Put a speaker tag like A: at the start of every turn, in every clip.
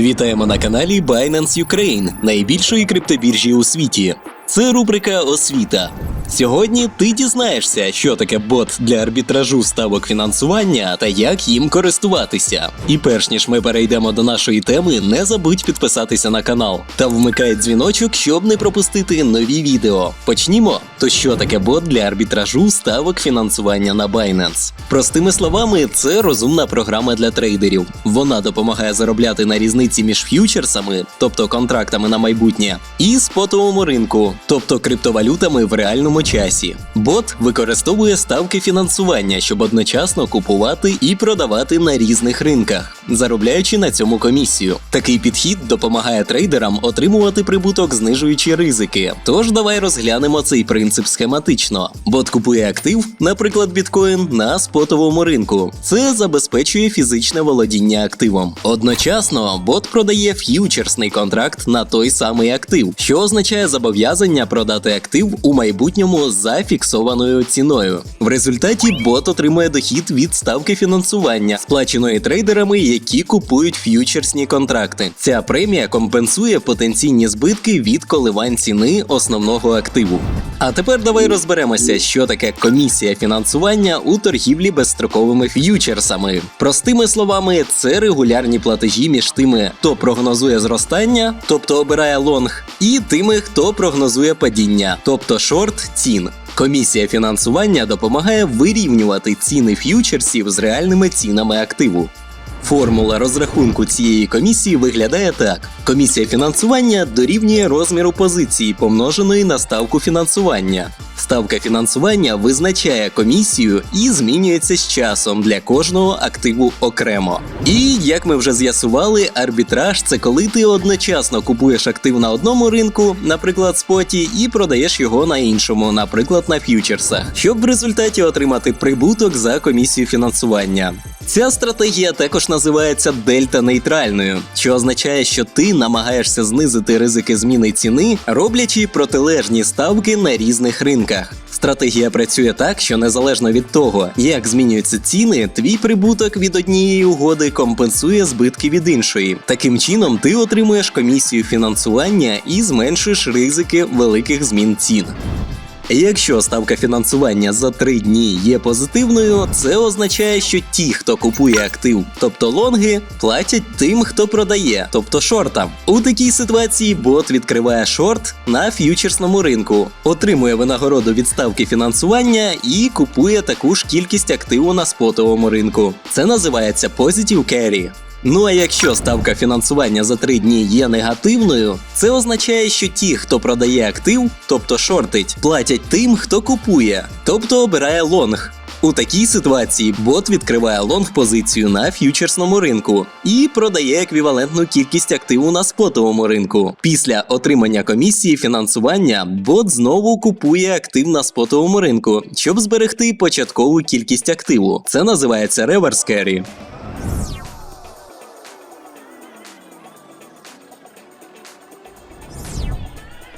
A: Вітаємо на каналі Binance Ukraine, найбільшої криптобіржі у світі. Це рубрика Освіта. Сьогодні ти дізнаєшся, що таке бот для арбітражу ставок фінансування та як їм користуватися. І перш ніж ми перейдемо до нашої теми, не забудь підписатися на канал та вмикай дзвіночок, щоб не пропустити нові відео. Почнімо. То що таке бот для арбітражу ставок фінансування на Binance? Простими словами, це розумна програма для трейдерів. Вона допомагає заробляти на різниці між ф'ючерсами, тобто контрактами на майбутнє, і спотовому ринку, тобто криптовалютами в реальному часі. Бот використовує ставки фінансування, щоб одночасно купувати і продавати на різних ринках, заробляючи на цьому комісію. Такий підхід допомагає трейдерам отримувати прибуток, знижуючи ризики. Тож давай розглянемо цей принцип схематично. Бот купує актив, наприклад, біткоін, на спотовому ринку. Це забезпечує фізичне володіння активом. Одночасно бот продає ф'ючерсний контракт на той самий актив, що означає зобов'язання продати актив у майбутньому за фіксованою ціною. В результаті бот отримує дохід від ставки фінансування, сплаченої трейдерами, які купують ф'ючерсні контракти. Ця премія компенсує потенційні збитки від коливань ціни основного активу. А тепер давай розберемося, що таке комісія фінансування у торгівлі безстроковими ф'ючерсами. Простими словами, це регулярні платежі між тими, хто прогнозує зростання, тобто обирає лонг, і тими, хто прогнозує падіння, тобто шорт цін. Комісія фінансування допомагає вирівнювати ціни ф'ючерсів з реальними цінами активу. Формула розрахунку цієї комісії виглядає так: комісія фінансування дорівнює розміру позиції, помноженої на ставку фінансування. Ставка фінансування визначає комісію і змінюється з часом для кожного активу окремо. І як ми вже з'ясували, арбітраж це коли ти одночасно купуєш актив на одному ринку, наприклад, споті, і продаєш його на іншому, наприклад, на ф'ючерсах, щоб в результаті отримати прибуток за комісію фінансування. Ця стратегія також називається дельта-нейтральною, що означає, що ти намагаєшся знизити ризики зміни ціни, роблячи протилежні ставки на різних ринках. Стратегія працює так, що незалежно від того, як змінюються ціни, твій прибуток від однієї угоди компенсує збитки від іншої. Таким чином, ти отримуєш комісію фінансування і зменшуєш ризики великих змін цін. Якщо ставка фінансування за три дні є позитивною, це означає, що ті, хто купує актив, тобто лонги, платять тим, хто продає, тобто шортам. У такій ситуації бот відкриває шорт на ф'ючерсному ринку, отримує винагороду від ставки фінансування і купує таку ж кількість активу на спотовому ринку. Це називається Positive Carry. Ну а якщо ставка фінансування за три дні є негативною, це означає, що ті, хто продає актив, тобто шортить, платять тим, хто купує, тобто обирає лонг. У такій ситуації бот відкриває лонг позицію на ф'ючерсному ринку і продає еквівалентну кількість активу на спотовому ринку. Після отримання комісії фінансування бот знову купує актив на спотовому ринку, щоб зберегти початкову кількість активу. Це називається реверс керрі.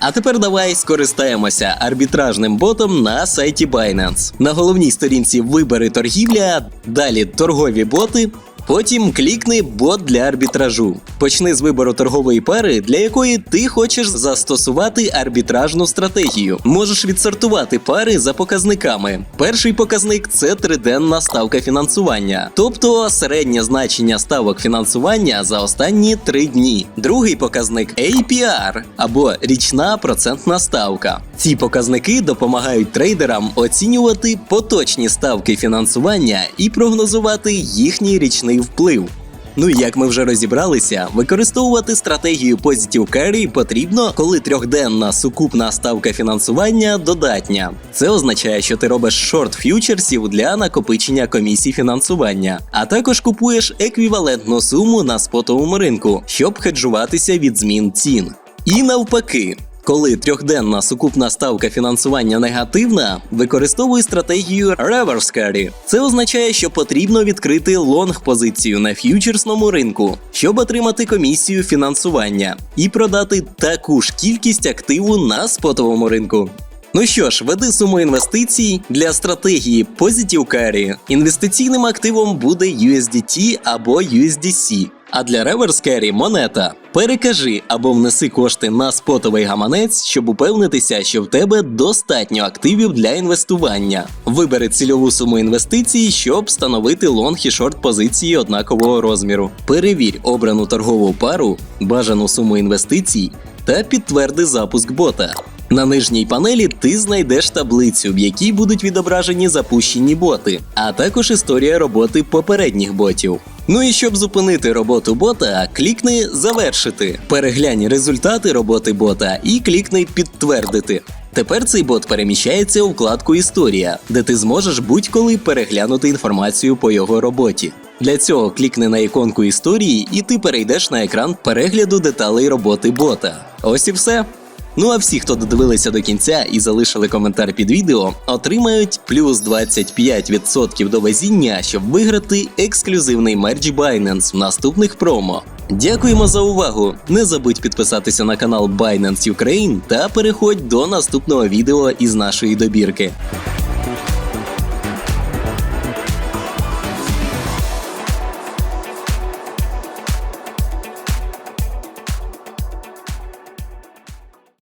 A: А тепер давай скористаємося арбітражним ботом на сайті Binance. На головній сторінці вибери торгівля, далі торгові боти. Потім клікни бот для арбітражу. Почни з вибору торгової пари, для якої ти хочеш застосувати арбітражну стратегію. Можеш відсортувати пари за показниками. Перший показник це триденна ставка фінансування, тобто середнє значення ставок фінансування за останні три дні. Другий показник APR або річна процентна ставка. Ці показники допомагають трейдерам оцінювати поточні ставки фінансування і прогнозувати їхній річний вплив. Ну і як ми вже розібралися, використовувати стратегію Positive Carry потрібно, коли трьохденна сукупна ставка фінансування додатня. Це означає, що ти робиш шорт ф'ючерсів для накопичення комісій фінансування, а також купуєш еквівалентну суму на спотовому ринку, щоб хеджуватися від змін цін. І навпаки. Коли трьохденна сукупна ставка фінансування негативна, використовуй стратегію Reverse Carry. Це означає, що потрібно відкрити лонг позицію на ф'ючерсному ринку, щоб отримати комісію фінансування і продати таку ж кількість активу на спотовому ринку. Ну що ж, веди суму інвестицій для стратегії Positive Carry. Інвестиційним активом буде USDT або USDC. А для реверс керрі монета. Перекажи або внеси кошти на спотовий гаманець, щоб упевнитися, що в тебе достатньо активів для інвестування. Вибери цільову суму інвестицій, щоб встановити лонг і шорт позиції однакового розміру. Перевірь обрану торгову пару, бажану суму інвестицій та підтверди запуск бота. На нижній панелі ти знайдеш таблицю, в якій будуть відображені запущені боти, а також історія роботи попередніх ботів. Ну і щоб зупинити роботу бота, клікни Завершити. Переглянь результати роботи бота і клікни Підтвердити. Тепер цей бот переміщається у вкладку Історія, де ти зможеш будь-коли переглянути інформацію по його роботі. Для цього клікни на іконку історії, і ти перейдеш на екран перегляду деталей роботи бота. Ось і все. Ну а всі, хто додивилися до кінця і залишили коментар під відео, отримають плюс 25% до везіння, щоб виграти ексклюзивний мерч Binance в наступних промо. Дякуємо за увагу! Не забудь підписатися на канал Binance Ukraine та переходь до наступного відео із нашої добірки.